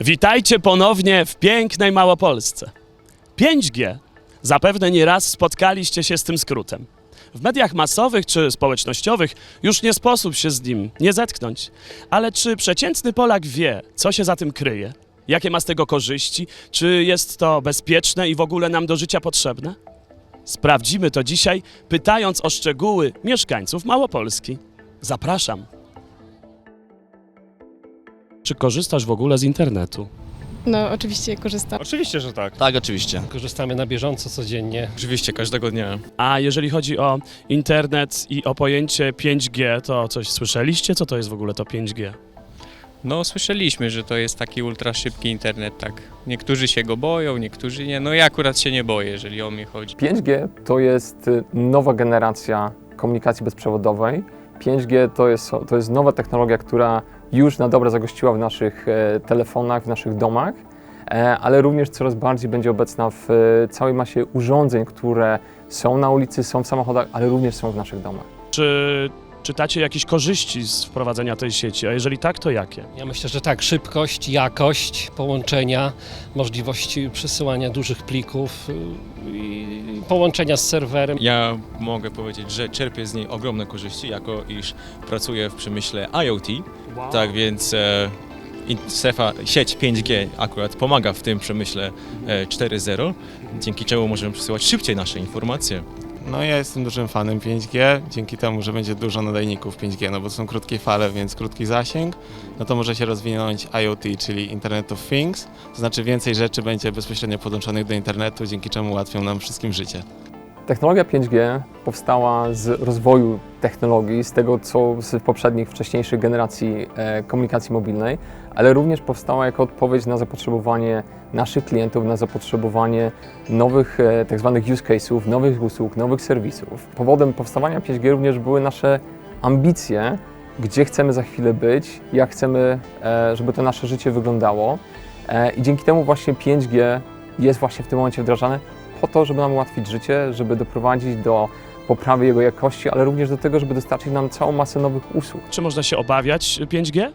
Witajcie ponownie w pięknej Małopolsce. 5G. Zapewne nie raz spotkaliście się z tym skrótem. W mediach masowych czy społecznościowych już nie sposób się z nim nie zetknąć. Ale czy przeciętny Polak wie, co się za tym kryje? Jakie ma z tego korzyści? Czy jest to bezpieczne i w ogóle nam do życia potrzebne? Sprawdzimy to dzisiaj, pytając o szczegóły mieszkańców Małopolski. Zapraszam. Czy korzystasz w ogóle z internetu? No, oczywiście korzystam. Oczywiście, że tak. Tak, oczywiście. Korzystamy na bieżąco, codziennie. Oczywiście, każdego dnia. A jeżeli chodzi o internet i o pojęcie 5G, to coś słyszeliście? Co to jest w ogóle to 5G? No, słyszeliśmy, że to jest taki ultra szybki internet, tak. Niektórzy się go boją, niektórzy nie. No ja akurat się nie boję, jeżeli o mnie chodzi. 5G to jest y, nowa generacja komunikacji bezprzewodowej. 5G to jest, to jest nowa technologia, która już na dobre zagościła w naszych e, telefonach, w naszych domach, e, ale również coraz bardziej będzie obecna w e, całej masie urządzeń, które są na ulicy, są w samochodach, ale również są w naszych domach. Czy czytacie jakieś korzyści z wprowadzenia tej sieci? A jeżeli tak, to jakie? Ja myślę, że tak, szybkość, jakość połączenia, możliwość przesyłania dużych plików y, i połączenia z serwerem. Ja mogę powiedzieć, że czerpię z niej ogromne korzyści, jako iż pracuję w przemyśle IoT. Tak więc e, in- strefa, sieć 5G akurat pomaga w tym przemyśle e, 4.0, dzięki czemu możemy przesyłać szybciej nasze informacje. No ja jestem dużym fanem 5G, dzięki temu, że będzie dużo nadajników 5G, no bo są krótkie fale, więc krótki zasięg, no to może się rozwinąć IoT, czyli Internet of Things, to znaczy więcej rzeczy będzie bezpośrednio podłączonych do internetu, dzięki czemu ułatwią nam wszystkim życie. Technologia 5G powstała z rozwoju technologii, z tego co z poprzednich, wcześniejszych generacji e, komunikacji mobilnej, ale również powstała jako odpowiedź na zapotrzebowanie naszych klientów, na zapotrzebowanie nowych e, tak zwanych use case'ów, nowych usług, nowych serwisów. Powodem powstawania 5G również były nasze ambicje, gdzie chcemy za chwilę być, jak chcemy, e, żeby to nasze życie wyglądało. I dzięki temu właśnie 5G jest właśnie w tym momencie wdrażane po to, żeby nam ułatwić życie, żeby doprowadzić do poprawy jego jakości, ale również do tego, żeby dostarczyć nam całą masę nowych usług. Czy można się obawiać 5G? E,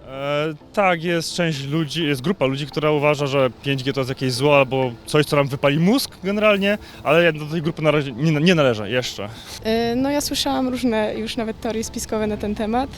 tak, jest część ludzi, jest grupa ludzi, która uważa, że 5G to jest jakieś zło albo coś, co nam wypali mózg generalnie, ale ja do tej grupy na razie nie, nie należę jeszcze. Y, No, ja słyszałam różne już nawet teorie spiskowe na ten temat.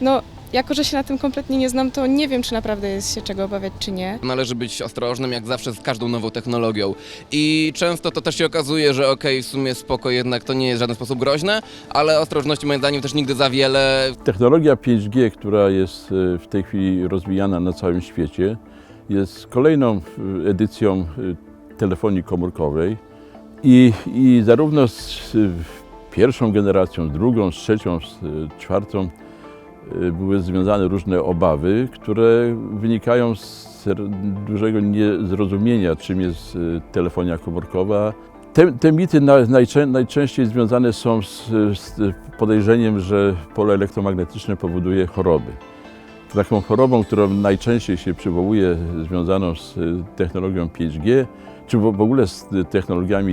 No, jako że się na tym kompletnie nie znam, to nie wiem, czy naprawdę jest się czego obawiać, czy nie. Należy być ostrożnym jak zawsze z każdą nową technologią. I często to też się okazuje, że okej, w sumie spoko, jednak to nie jest w żaden sposób groźne, ale ostrożności moim zdaniem też nigdy za wiele. Technologia 5G, która jest e, w tej chwili rozwijana na całym świecie, jest kolejną e, edycją e, telefonii komórkowej i, i zarówno z e, pierwszą generacją, z drugą, z trzecią, z e, czwartą były związane różne obawy, które wynikają z dużego niezrozumienia, czym jest e, telefonia komórkowa. Te, te mity na, najczę, najczęściej związane są z, z podejrzeniem, że pole elektromagnetyczne powoduje choroby. Taką chorobą, którą najczęściej się przywołuje, związaną z y, technologią 5G, czy w ogóle z y, technologiami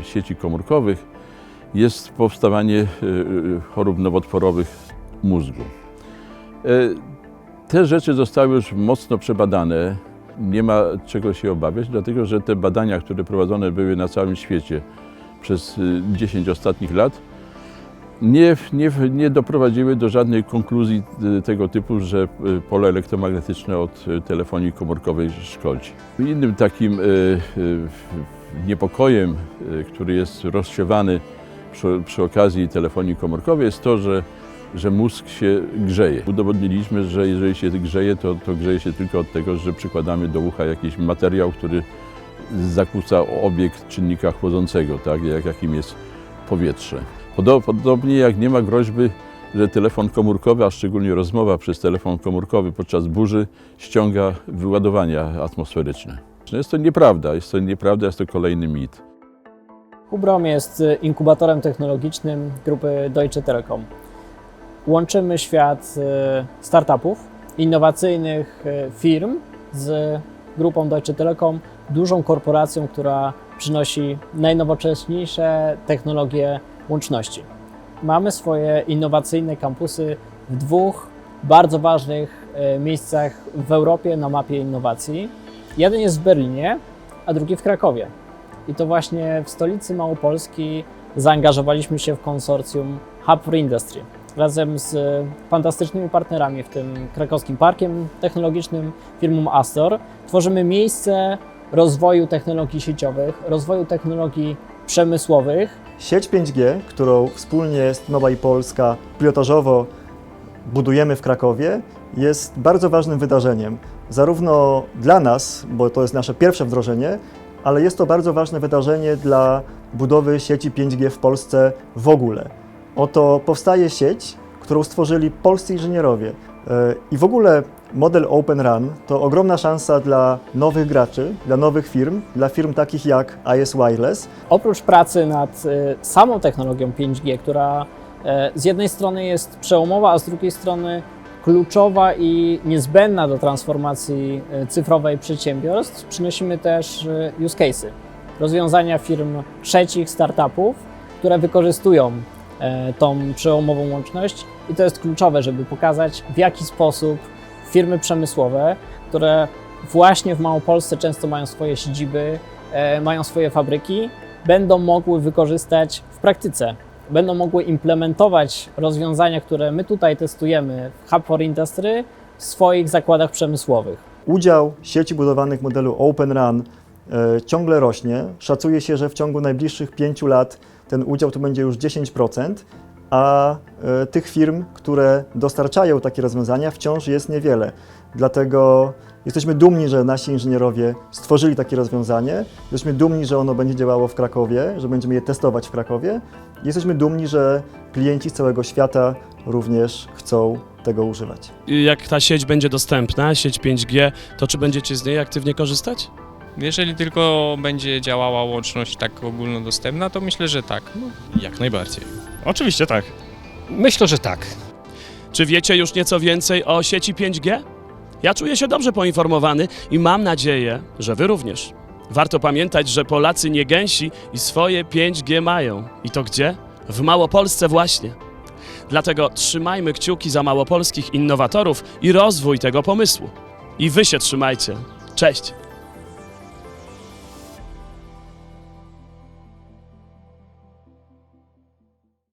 y, sieci komórkowych, jest powstawanie y, y, chorób nowotworowych mózgu. Y, Te rzeczy zostały już mocno przebadane. Nie ma czego się obawiać, dlatego że te badania, które prowadzone były na całym świecie przez y, 10 ostatnich lat, nie, nie, nie doprowadziły do żadnej konkluzji y, tego typu, że y, pole elektromagnetyczne od y, telefonii komórkowej szkodzi. Innym takim y, y, niepokojem, y, który jest rozsiewany przy, przy okazji telefonii komórkowej, jest to, że, że mózg się grzeje. Udowodniliśmy, że jeżeli się grzeje, to, to grzeje się tylko od tego, że przykładamy do ucha jakiś materiał, który zakłóca obieg czynnika chłodzącego, tak, jak, jakim jest powietrze. Podo- Podobnie jak nie ma groźby, że telefon komórkowy, a szczególnie rozmowa przez telefon komórkowy podczas burzy ściąga wyładowania atmosferyczne. Jest to nieprawda, jest to nieprawda, jest to kolejny mit. Hubrom jest inkubatorem technologicznym grupy Deutsche Telekom. Łączymy świat y, startupów, innowacyjnych y, firm z grupą Deutsche Telekom, dużą korporacją, która przynosi najnowocześniejsze technologie łączności. Mamy swoje innowacyjne kampusy w dwóch bardzo ważnych e, miejscach w Europie na mapie innowacji. Jeden jest w Berlinie, a drugi w Krakowie. I to właśnie w stolicy Małopolski zaangażowaliśmy się w konsorcjum Hub for Industry razem z e, fantastycznymi partnerami, w tym krakowskim parkiem technologicznym, firmą Astor. Tworzymy miejsce rozwoju technologii sieciowych, rozwoju technologii przemysłowych, Sieć 5G, którą wspólnie z T-Mobile Polska pilotażowo budujemy w Krakowie, jest bardzo ważnym wydarzeniem. Zarówno dla nas, bo to jest nasze pierwsze wdrożenie, ale jest to bardzo ważne wydarzenie dla budowy sieci 5G w Polsce w ogóle. Oto powstaje sieć, którą stworzyli polscy inżynierowie. E, I w ogóle model Open RAN to ogromna szansa dla nowych graczy, dla nowych firm, dla firm takich jak IS Wireless, Oprócz pracy nad e, samą technologią 5G, która e, z jednej strony jest przełomowa, a z drugiej strony kluczowa i niezbędna do transformacji cyfrowej przedsiębiorstw, przynosimy też use cases, rozwiązania firm trzecich, startupów, które wykorzystują tą przełomową łączność i to jest kluczowe, żeby pokazać w jaki sposób firmy przemysłowe, które właśnie w Małopolsce często mają swoje siedziby, e, mają swoje fabryki, będą mogły wykorzystać w praktyce. Będą mogły implementować rozwiązania, które my tutaj testujemy w Hub for Industry w swoich zakładach przemysłowych. Udział sieci budowanych modelu Open Run e, ciągle rośnie. Szacuje się, że w ciągu najbliższych pięciu lat ten udział to będzie już 10%, a e, tych firm, które dostarczają takie rozwiązania, wciąż jest niewiele. Dlatego jesteśmy dumni, że nasi inżynierowie stworzyli takie rozwiązanie. Jesteśmy dumni, że ono będzie działało w Krakowie, że będziemy je testować w Krakowie. Jesteśmy dumni, że klienci z całego świata również chcą tego używać. Jak ta sieć będzie dostępna, sieć 5G, to czy będziecie z niej aktywnie korzystać? Jeżeli tylko będzie działała łączność tak ogólnodostępna, to myślę, że tak. No, Jak najbardziej. Oczywiście tak. Myślę, że tak. Czy wiecie już nieco więcej o sieci 5G? Ja czuję się dobrze poinformowany i mam nadzieję, że wy również. Warto pamiętać, że Polacy nie gęsi i swoje 5G mają. I to gdzie? W Małopolsce właśnie. Dlatego trzymajmy kciuki za małopolskich innowatorów i rozwój tego pomysłu. I wy się trzymajcie. Cześć!